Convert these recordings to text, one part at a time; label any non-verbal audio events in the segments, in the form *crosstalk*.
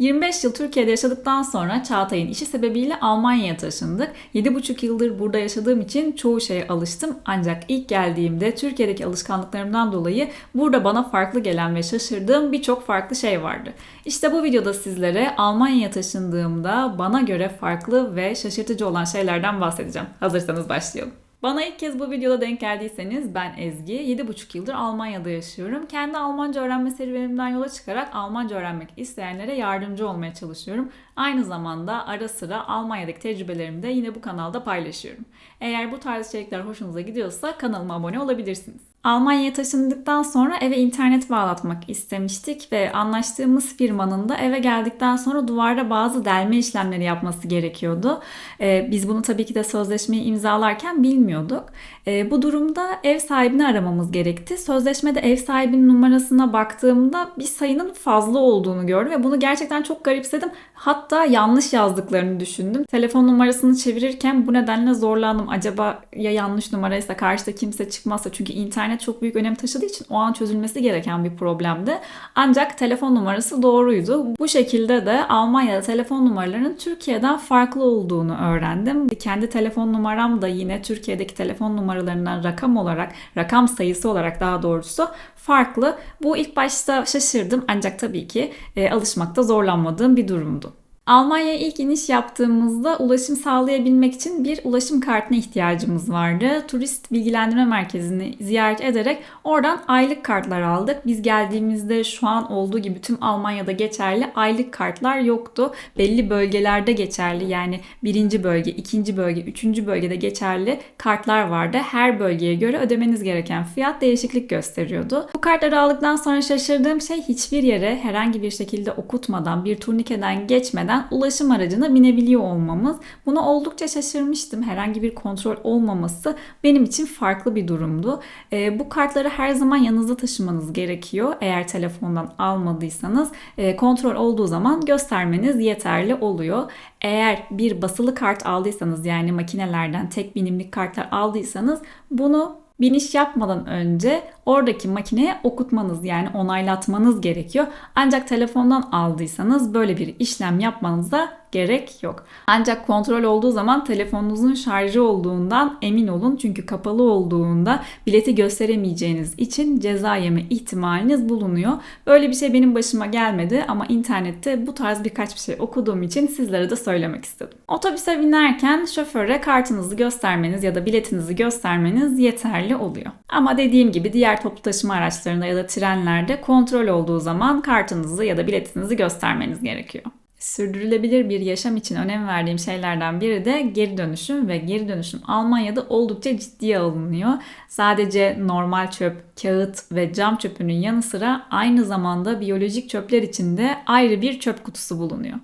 25 yıl Türkiye'de yaşadıktan sonra Çağatay'ın işi sebebiyle Almanya'ya taşındık. 7,5 yıldır burada yaşadığım için çoğu şeye alıştım. Ancak ilk geldiğimde Türkiye'deki alışkanlıklarımdan dolayı burada bana farklı gelen ve şaşırdığım birçok farklı şey vardı. İşte bu videoda sizlere Almanya'ya taşındığımda bana göre farklı ve şaşırtıcı olan şeylerden bahsedeceğim. Hazırsanız başlayalım. Bana ilk kez bu videoda denk geldiyseniz ben Ezgi. 7,5 yıldır Almanya'da yaşıyorum. Kendi Almanca öğrenme serüvenimden yola çıkarak Almanca öğrenmek isteyenlere yardımcı olmaya çalışıyorum. Aynı zamanda ara sıra Almanya'daki tecrübelerimi de yine bu kanalda paylaşıyorum. Eğer bu tarz içerikler hoşunuza gidiyorsa kanalıma abone olabilirsiniz. Almanya'ya taşındıktan sonra eve internet bağlatmak istemiştik ve anlaştığımız firmanın da eve geldikten sonra duvarda bazı delme işlemleri yapması gerekiyordu. Ee, biz bunu tabii ki de sözleşmeyi imzalarken bilmiyorduk. Ee, bu durumda ev sahibini aramamız gerekti. Sözleşmede ev sahibinin numarasına baktığımda bir sayının fazla olduğunu gördüm ve bunu gerçekten çok garipsedim. Hatta yanlış yazdıklarını düşündüm. Telefon numarasını çevirirken bu nedenle zorlandım. Acaba ya yanlış numaraysa karşıda kimse çıkmazsa çünkü internet çok büyük önem taşıdığı için o an çözülmesi gereken bir problemdi. Ancak telefon numarası doğruydu. Bu şekilde de Almanya'da telefon numaralarının Türkiye'den farklı olduğunu öğrendim. Kendi telefon numaram da yine Türkiye'deki telefon numaralarından rakam olarak, rakam sayısı olarak daha doğrusu farklı. Bu ilk başta şaşırdım ancak tabii ki e, alışmakta zorlanmadığım bir durumdu. Almanya'ya ilk iniş yaptığımızda ulaşım sağlayabilmek için bir ulaşım kartına ihtiyacımız vardı. Turist bilgilendirme merkezini ziyaret ederek oradan aylık kartlar aldık. Biz geldiğimizde şu an olduğu gibi tüm Almanya'da geçerli aylık kartlar yoktu. Belli bölgelerde geçerli yani birinci bölge, ikinci bölge, üçüncü bölgede geçerli kartlar vardı. Her bölgeye göre ödemeniz gereken fiyat değişiklik gösteriyordu. Bu kartları aldıktan sonra şaşırdığım şey hiçbir yere herhangi bir şekilde okutmadan, bir turnikeden geçmeden ulaşım aracına binebiliyor olmamız. Buna oldukça şaşırmıştım. Herhangi bir kontrol olmaması benim için farklı bir durumdu. E, bu kartları her zaman yanınızda taşımanız gerekiyor. Eğer telefondan almadıysanız e, kontrol olduğu zaman göstermeniz yeterli oluyor. Eğer bir basılı kart aldıysanız yani makinelerden tek binimlik kartlar aldıysanız bunu biniş yapmadan önce oradaki makineye okutmanız yani onaylatmanız gerekiyor. Ancak telefondan aldıysanız böyle bir işlem yapmanıza gerek yok. Ancak kontrol olduğu zaman telefonunuzun şarjı olduğundan emin olun. Çünkü kapalı olduğunda bileti gösteremeyeceğiniz için ceza yeme ihtimaliniz bulunuyor. Böyle bir şey benim başıma gelmedi ama internette bu tarz birkaç bir şey okuduğum için sizlere de söylemek istedim. Otobüse binerken şoföre kartınızı göstermeniz ya da biletinizi göstermeniz yeterli oluyor. Ama dediğim gibi diğer toplu taşıma araçlarında ya da trenlerde kontrol olduğu zaman kartınızı ya da biletinizi göstermeniz gerekiyor. Sürdürülebilir bir yaşam için önem verdiğim şeylerden biri de geri dönüşüm ve geri dönüşüm Almanya'da oldukça ciddiye alınıyor. Sadece normal çöp, kağıt ve cam çöpünün yanı sıra aynı zamanda biyolojik çöpler için de ayrı bir çöp kutusu bulunuyor.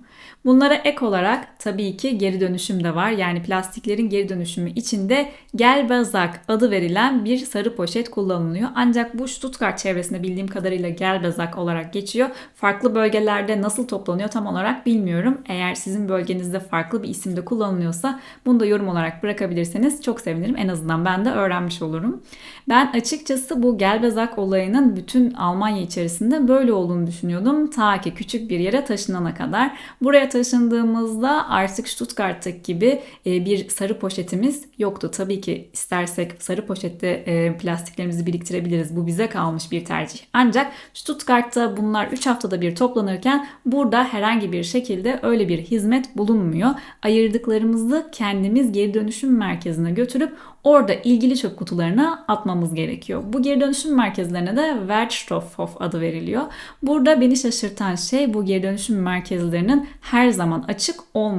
Bunlara ek olarak tabii ki geri dönüşüm de var. Yani plastiklerin geri dönüşümü içinde gelbezak adı verilen bir sarı poşet kullanılıyor. Ancak bu Stuttgart çevresinde bildiğim kadarıyla gelbezak olarak geçiyor. Farklı bölgelerde nasıl toplanıyor tam olarak bilmiyorum. Eğer sizin bölgenizde farklı bir isimde kullanılıyorsa bunu da yorum olarak bırakabilirseniz çok sevinirim. En azından ben de öğrenmiş olurum. Ben açıkçası bu gelbezak olayının bütün Almanya içerisinde böyle olduğunu düşünüyordum. Ta ki küçük bir yere taşınana kadar. Buraya taşındığımızda artık Stuttgart'taki gibi e, bir sarı poşetimiz yoktu. Tabii ki istersek sarı poşette e, plastiklerimizi biriktirebiliriz. Bu bize kalmış bir tercih. Ancak Stuttgart'ta bunlar 3 haftada bir toplanırken burada herhangi bir şekilde öyle bir hizmet bulunmuyor. Ayırdıklarımızı kendimiz geri dönüşüm merkezine götürüp orada ilgili çöp kutularına atmamız gerekiyor. Bu geri dönüşüm merkezlerine de Wertstoffhof adı veriliyor. Burada beni şaşırtan şey bu geri dönüşüm merkezlerinin her zaman açık olmaması.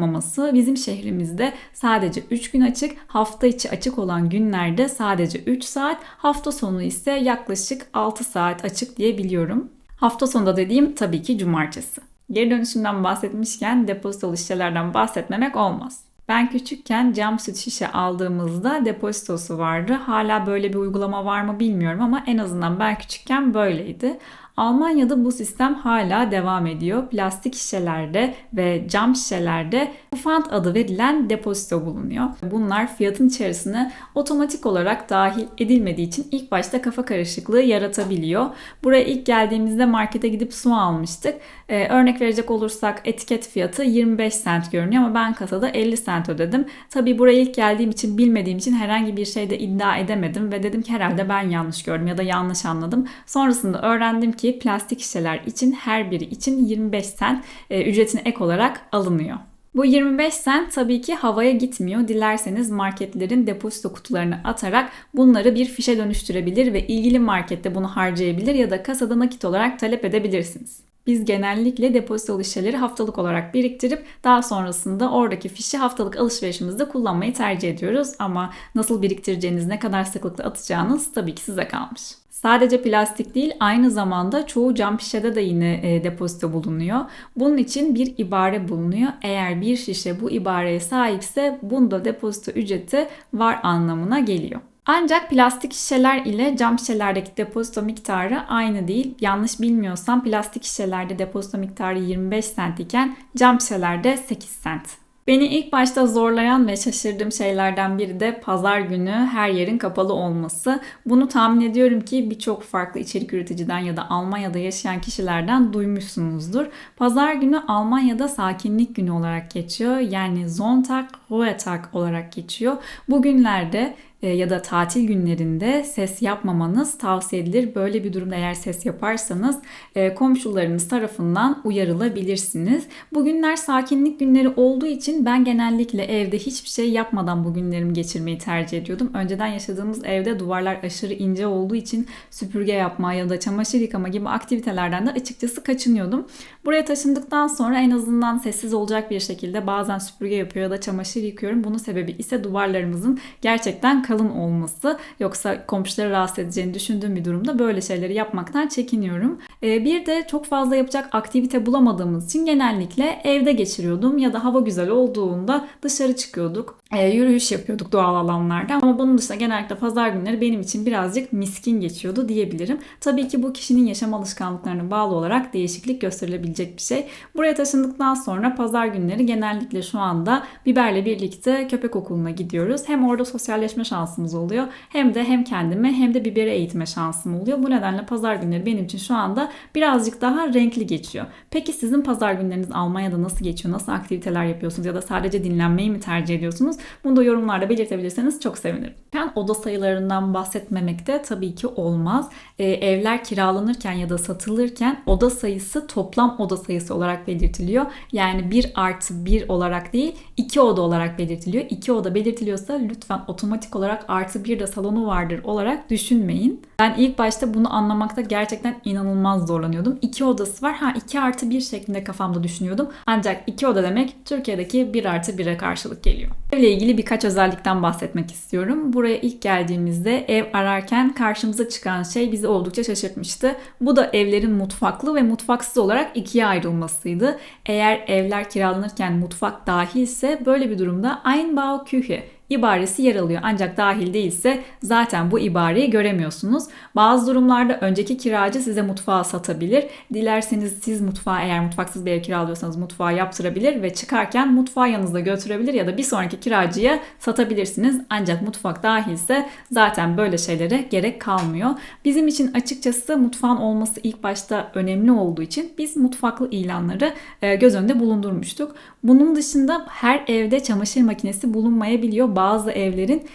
Bizim şehrimizde sadece 3 gün açık, hafta içi açık olan günlerde sadece 3 saat, hafta sonu ise yaklaşık 6 saat açık diye biliyorum. Hafta sonunda dediğim tabii ki cumartesi. Geri dönüşümden bahsetmişken depozitolu şişelerden bahsetmemek olmaz. Ben küçükken cam süt şişe aldığımızda depozitosu vardı. Hala böyle bir uygulama var mı bilmiyorum ama en azından ben küçükken böyleydi. Almanya'da bu sistem hala devam ediyor. Plastik şişelerde ve cam şişelerde Pfand adı verilen depozito bulunuyor. Bunlar fiyatın içerisine otomatik olarak dahil edilmediği için ilk başta kafa karışıklığı yaratabiliyor. Buraya ilk geldiğimizde markete gidip su almıştık. Ee, örnek verecek olursak etiket fiyatı 25 cent görünüyor ama ben kasada 50 cent ödedim. Tabii buraya ilk geldiğim için bilmediğim için herhangi bir şeyde iddia edemedim ve dedim ki herhalde ben yanlış gördüm ya da yanlış anladım. Sonrasında öğrendim ki plastik şişeler için her biri için 25 cent e, ücretine ek olarak alınıyor. Bu 25 cent tabii ki havaya gitmiyor. Dilerseniz marketlerin depozito kutularını atarak bunları bir fişe dönüştürebilir ve ilgili markette bunu harcayabilir ya da kasada nakit olarak talep edebilirsiniz. Biz genellikle depozitolu şişeleri haftalık olarak biriktirip daha sonrasında oradaki fişi haftalık alışverişimizde kullanmayı tercih ediyoruz. Ama nasıl biriktireceğiniz, ne kadar sıklıkla atacağınız tabii ki size kalmış. Sadece plastik değil aynı zamanda çoğu cam şişede de yine e, depozito bulunuyor. Bunun için bir ibare bulunuyor. Eğer bir şişe bu ibareye sahipse bunda depozito ücreti var anlamına geliyor. Ancak plastik şişeler ile cam şişelerdeki depozito miktarı aynı değil. Yanlış bilmiyorsam plastik şişelerde depozito miktarı 25 cent iken cam şişelerde 8 cent. Beni ilk başta zorlayan ve şaşırdığım şeylerden biri de pazar günü her yerin kapalı olması. Bunu tahmin ediyorum ki birçok farklı içerik üreticiden ya da Almanya'da yaşayan kişilerden duymuşsunuzdur. Pazar günü Almanya'da sakinlik günü olarak geçiyor. Yani Sonntag, Ruhetag olarak geçiyor. Bugünlerde ya da tatil günlerinde ses yapmamanız tavsiye edilir. Böyle bir durumda eğer ses yaparsanız e, komşularınız tarafından uyarılabilirsiniz. Bugünler sakinlik günleri olduğu için ben genellikle evde hiçbir şey yapmadan bu günlerimi geçirmeyi tercih ediyordum. Önceden yaşadığımız evde duvarlar aşırı ince olduğu için süpürge yapma ya da çamaşır yıkama gibi aktivitelerden de açıkçası kaçınıyordum. Buraya taşındıktan sonra en azından sessiz olacak bir şekilde bazen süpürge yapıyor ya da çamaşır yıkıyorum. Bunun sebebi ise duvarlarımızın gerçekten kalın olması. Yoksa komşuları rahatsız edeceğini düşündüğüm bir durumda böyle şeyleri yapmaktan çekiniyorum. Ee, bir de çok fazla yapacak aktivite bulamadığımız için genellikle evde geçiriyordum ya da hava güzel olduğunda dışarı çıkıyorduk. E, yürüyüş yapıyorduk doğal alanlarda ama bunun dışında genellikle pazar günleri benim için birazcık miskin geçiyordu diyebilirim. Tabii ki bu kişinin yaşam alışkanlıklarına bağlı olarak değişiklik gösterilebilecek bir şey. Buraya taşındıktan sonra pazar günleri genellikle şu anda Biber'le birlikte köpek okuluna gidiyoruz. Hem orada sosyalleşme şansımız oluyor hem de hem kendime hem de Biber'i eğitme şansım oluyor. Bu nedenle pazar günleri benim için şu anda birazcık daha renkli geçiyor. Peki sizin pazar günleriniz Almanya'da nasıl geçiyor? Nasıl aktiviteler yapıyorsunuz ya da sadece dinlenmeyi mi tercih ediyorsunuz? Bunu da yorumlarda belirtebilirseniz çok sevinirim. Ben oda sayılarından bahsetmemek de tabii ki olmaz. Ee, evler kiralanırken ya da satılırken oda sayısı toplam oda sayısı olarak belirtiliyor. Yani 1 artı 1 olarak değil 2 oda olarak belirtiliyor. 2 oda belirtiliyorsa lütfen otomatik olarak artı 1 de salonu vardır olarak düşünmeyin. Ben ilk başta bunu anlamakta gerçekten inanılmaz zorlanıyordum. 2 odası var. Ha 2 artı 1 şeklinde kafamda düşünüyordum. Ancak 2 oda demek Türkiye'deki 1 artı 1'e karşılık geliyor. Evle ilgili birkaç özellikten bahsetmek istiyorum. Buraya ilk geldiğimizde ev ararken karşımıza çıkan şey bizi oldukça şaşırtmıştı. Bu da evlerin mutfaklı ve mutfaksız olarak ikiye ayrılmasıydı. Eğer evler kiralanırken mutfak dahilse böyle bir durumda Einbau Küche ibaresi yer alıyor. Ancak dahil değilse zaten bu ibareyi göremiyorsunuz. Bazı durumlarda önceki kiracı size mutfağı satabilir. Dilerseniz siz mutfağı eğer mutfaksız bir ev kiralıyorsanız mutfağı yaptırabilir ve çıkarken mutfağı yanınızda götürebilir ya da bir sonraki kiracıya satabilirsiniz. Ancak mutfak dahilse zaten böyle şeylere gerek kalmıyor. Bizim için açıkçası mutfağın olması ilk başta önemli olduğu için biz mutfaklı ilanları e, göz önünde bulundurmuştuk. Bunun dışında her evde çamaşır makinesi bulunmayabiliyor. Bazı evlerin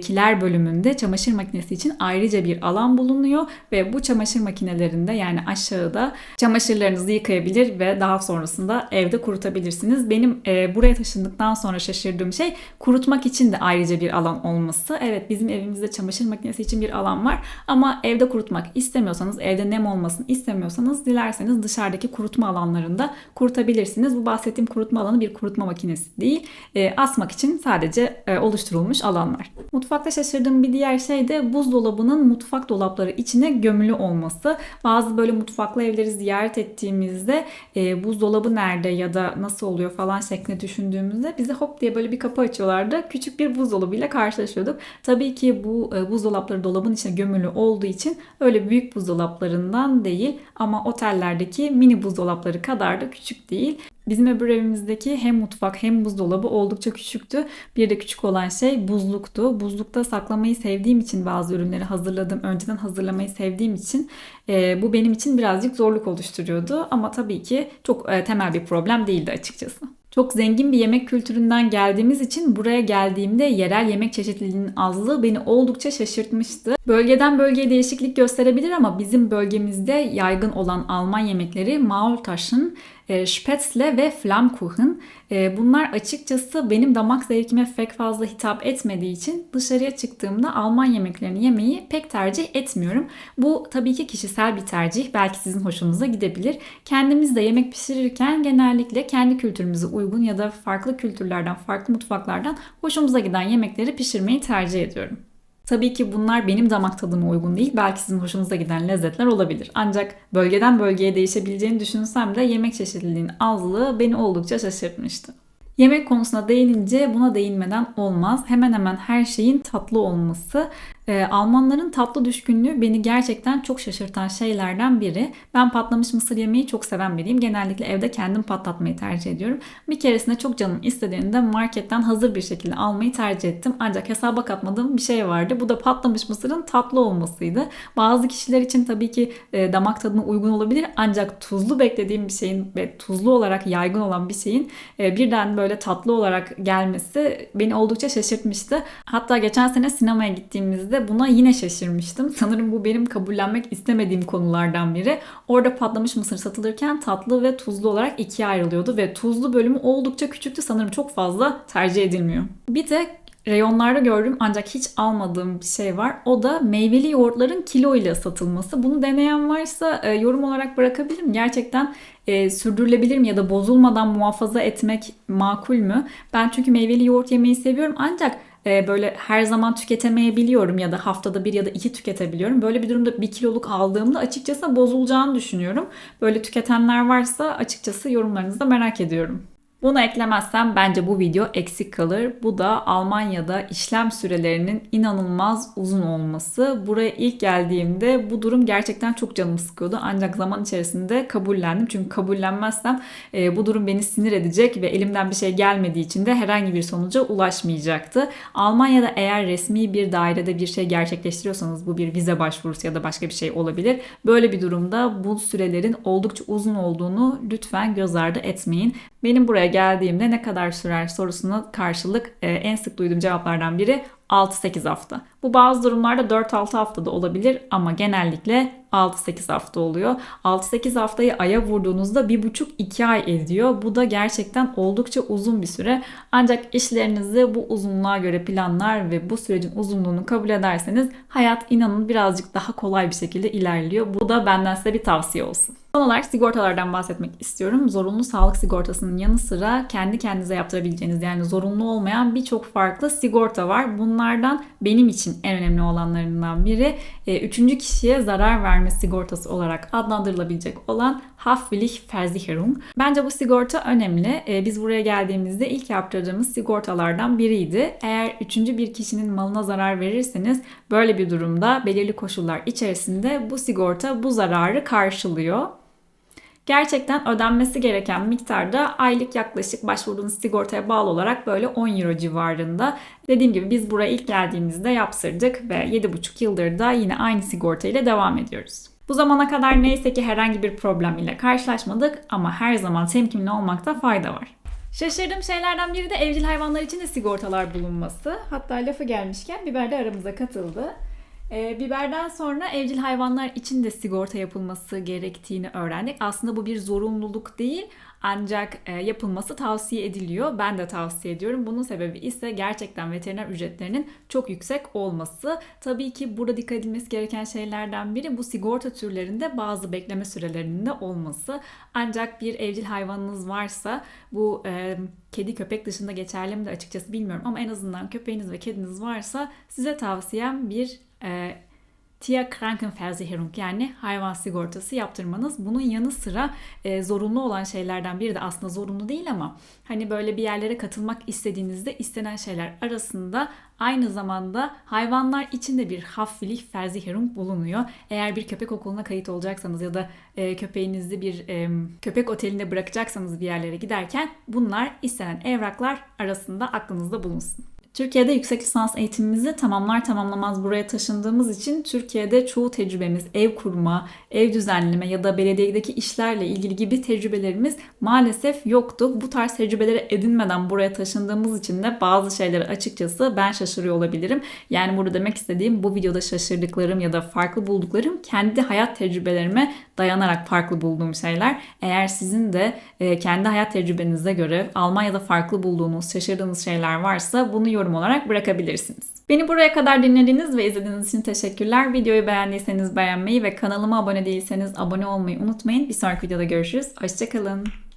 kiler bölümünde çamaşır makinesi için ayrıca bir alan bulunuyor ve bu çamaşır makinelerinde yani aşağıda çamaşırlarınızı yıkayabilir ve daha sonrasında evde kurutabilirsiniz. Benim e, buraya taşındıktan sonra şaşırdığım şey kurutmak için de ayrıca bir alan olması. Evet bizim evimizde çamaşır makinesi için bir alan var ama evde kurutmak istemiyorsanız, evde nem olmasını istemiyorsanız dilerseniz dışarıdaki kurutma alanlarında kurutabilirsiniz. Bu bahsettiğim kurutma alanı bir kurutma makinesi değil. E, asmak için sadece e, oluşturulmuş alanlar. Mutfakta şaşırdığım bir diğer şey de buzdolabının mutfak dolapları içine gömülü olması. Bazı böyle mutfaklı evleri ziyaret ettiğimizde e, buzdolabı nerede ya da nasıl oluyor falan şeklinde düşündüğümüzde bize hop diye böyle bir kapı açıyorlardı. Küçük bir buzdolabıyla karşılaşıyorduk. Tabii ki bu e, buzdolapları dolabın içine gömülü olduğu için öyle büyük buzdolaplarından değil ama otellerdeki mini buzdolapları kadar da küçük değil. Bizim öbür evimizdeki hem mutfak hem buzdolabı oldukça küçüktü. Bir de küçük olan şey buzluktu. Buzlukta saklamayı sevdiğim için bazı ürünleri hazırladım. Önceden hazırlamayı sevdiğim için e, bu benim için birazcık zorluk oluşturuyordu. Ama tabii ki çok e, temel bir problem değildi açıkçası. Çok zengin bir yemek kültüründen geldiğimiz için buraya geldiğimde yerel yemek çeşitliliğinin azlığı beni oldukça şaşırtmıştı. Bölgeden bölgeye değişiklik gösterebilir ama bizim bölgemizde yaygın olan Alman yemekleri Maultaschen, e, Spätzle ve Flammkuchen. E, bunlar açıkçası benim damak zevkime pek fazla hitap etmediği için dışarıya çıktığımda Alman yemeklerini yemeyi pek tercih etmiyorum. Bu tabii ki kişisel bir tercih. Belki sizin hoşunuza gidebilir. Kendimiz de yemek pişirirken genellikle kendi kültürümüze uygun ya da farklı kültürlerden, farklı mutfaklardan hoşumuza giden yemekleri pişirmeyi tercih ediyorum. Tabii ki bunlar benim damak tadıma uygun değil. Belki sizin hoşunuza giden lezzetler olabilir. Ancak bölgeden bölgeye değişebileceğini düşünsem de yemek çeşitliliğinin azlığı beni oldukça şaşırtmıştı. Yemek konusuna değinince buna değinmeden olmaz. Hemen hemen her şeyin tatlı olması e, Almanların tatlı düşkünlüğü beni gerçekten çok şaşırtan şeylerden biri. Ben patlamış mısır yemeği çok seven biriyim. Genellikle evde kendim patlatmayı tercih ediyorum. Bir keresinde çok canım istediğinde marketten hazır bir şekilde almayı tercih ettim. Ancak hesaba katmadığım bir şey vardı. Bu da patlamış mısırın tatlı olmasıydı. Bazı kişiler için tabii ki e, damak tadına uygun olabilir. Ancak tuzlu beklediğim bir şeyin ve tuzlu olarak yaygın olan bir şeyin e, birden böyle tatlı olarak gelmesi beni oldukça şaşırtmıştı. Hatta geçen sene sinemaya gittiğimizde buna yine şaşırmıştım. *laughs* Sanırım bu benim kabullenmek istemediğim konulardan biri. Orada patlamış mısır satılırken tatlı ve tuzlu olarak ikiye ayrılıyordu ve tuzlu bölümü oldukça küçüktü. Sanırım çok fazla tercih edilmiyor. Bir de reyonlarda gördüm ancak hiç almadığım bir şey var. O da meyveli yoğurtların kilo ile satılması. Bunu deneyen varsa e, yorum olarak bırakabilirim. Gerçekten e, sürdürülebilir mi ya da bozulmadan muhafaza etmek makul mü? Ben çünkü meyveli yoğurt yemeyi seviyorum ancak e, böyle her zaman tüketemeyebiliyorum ya da haftada bir ya da iki tüketebiliyorum. Böyle bir durumda bir kiloluk aldığımda açıkçası bozulacağını düşünüyorum. Böyle tüketenler varsa açıkçası yorumlarınızı da merak ediyorum. Bunu eklemezsem bence bu video eksik kalır. Bu da Almanya'da işlem sürelerinin inanılmaz uzun olması. Buraya ilk geldiğimde bu durum gerçekten çok canımı sıkıyordu. Ancak zaman içerisinde kabullendim. Çünkü kabullenmezsem e, bu durum beni sinir edecek ve elimden bir şey gelmediği için de herhangi bir sonuca ulaşmayacaktı. Almanya'da eğer resmi bir dairede bir şey gerçekleştiriyorsanız bu bir vize başvurusu ya da başka bir şey olabilir. Böyle bir durumda bu sürelerin oldukça uzun olduğunu lütfen göz ardı etmeyin. Benim buraya geldiğimde ne kadar sürer sorusuna karşılık e, en sık duyduğum cevaplardan biri 6-8 hafta. Bu bazı durumlarda 4-6 haftada olabilir ama genellikle 6-8 hafta oluyor. 6-8 haftayı aya vurduğunuzda 1,5-2 ay ediyor. Bu da gerçekten oldukça uzun bir süre. Ancak işlerinizi bu uzunluğa göre planlar ve bu sürecin uzunluğunu kabul ederseniz hayat inanın birazcık daha kolay bir şekilde ilerliyor. Bu da benden size bir tavsiye olsun. Son olarak sigortalardan bahsetmek istiyorum. Zorunlu sağlık sigortasının yanı sıra kendi kendinize yaptırabileceğiniz yani zorunlu olmayan birçok farklı sigorta var. Bunlardan benim için en önemli olanlarından biri e, üçüncü kişiye zarar verme sigortası olarak adlandırılabilecek olan Haftpflichtversicherung. Bence bu sigorta önemli. E, biz buraya geldiğimizde ilk yaptırdığımız sigortalardan biriydi. Eğer üçüncü bir kişinin malına zarar verirseniz böyle bir durumda belirli koşullar içerisinde bu sigorta bu zararı karşılıyor. Gerçekten ödenmesi gereken miktarda aylık yaklaşık başvurduğunuz sigortaya bağlı olarak böyle 10 euro civarında. Dediğim gibi biz buraya ilk geldiğimizde yaptırdık ve 7,5 yıldır da yine aynı sigorta ile devam ediyoruz. Bu zamana kadar neyse ki herhangi bir problem ile karşılaşmadık ama her zaman temkinli olmakta fayda var. Şaşırdığım şeylerden biri de evcil hayvanlar için de sigortalar bulunması. Hatta lafı gelmişken biber de aramıza katıldı. E, biberden sonra evcil hayvanlar için de sigorta yapılması gerektiğini öğrendik. Aslında bu bir zorunluluk değil Ancak e, yapılması tavsiye ediliyor. Ben de tavsiye ediyorum. Bunun sebebi ise gerçekten veteriner ücretlerinin çok yüksek olması. Tabii ki burada dikkat edilmesi gereken şeylerden biri bu sigorta türlerinde bazı bekleme sürelerinin de olması. Ancak bir evcil hayvanınız varsa bu e, kedi köpek dışında geçerli mi de açıkçası bilmiyorum ama en azından köpeğiniz ve kediniz varsa size tavsiyem bir e, Tierkrankenversicherung yani hayvan sigortası yaptırmanız. Bunun yanı sıra e, zorunlu olan şeylerden biri de aslında zorunlu değil ama hani böyle bir yerlere katılmak istediğinizde istenen şeyler arasında aynı zamanda hayvanlar için de bir Haftpflichtversicherung bulunuyor. Eğer bir köpek okuluna kayıt olacaksanız ya da e, köpeğinizi bir e, köpek otelinde bırakacaksanız bir yerlere giderken bunlar istenen evraklar arasında aklınızda bulunsun. Türkiye'de yüksek lisans eğitimimizi tamamlar tamamlamaz buraya taşındığımız için Türkiye'de çoğu tecrübemiz ev kurma, ev düzenleme ya da belediyedeki işlerle ilgili gibi tecrübelerimiz maalesef yoktu. Bu tarz tecrübeleri edinmeden buraya taşındığımız için de bazı şeyleri açıkçası ben şaşırıyor olabilirim. Yani burada demek istediğim bu videoda şaşırdıklarım ya da farklı bulduklarım kendi hayat tecrübelerime dayanarak farklı bulduğum şeyler. Eğer sizin de e, kendi hayat tecrübenize göre Almanya'da farklı bulduğunuz, şaşırdığınız şeyler varsa bunu yorum olarak bırakabilirsiniz. Beni buraya kadar dinlediğiniz ve izlediğiniz için teşekkürler. Videoyu beğendiyseniz beğenmeyi ve kanalıma abone değilseniz abone olmayı unutmayın. Bir sonraki videoda görüşürüz. Hoşçakalın.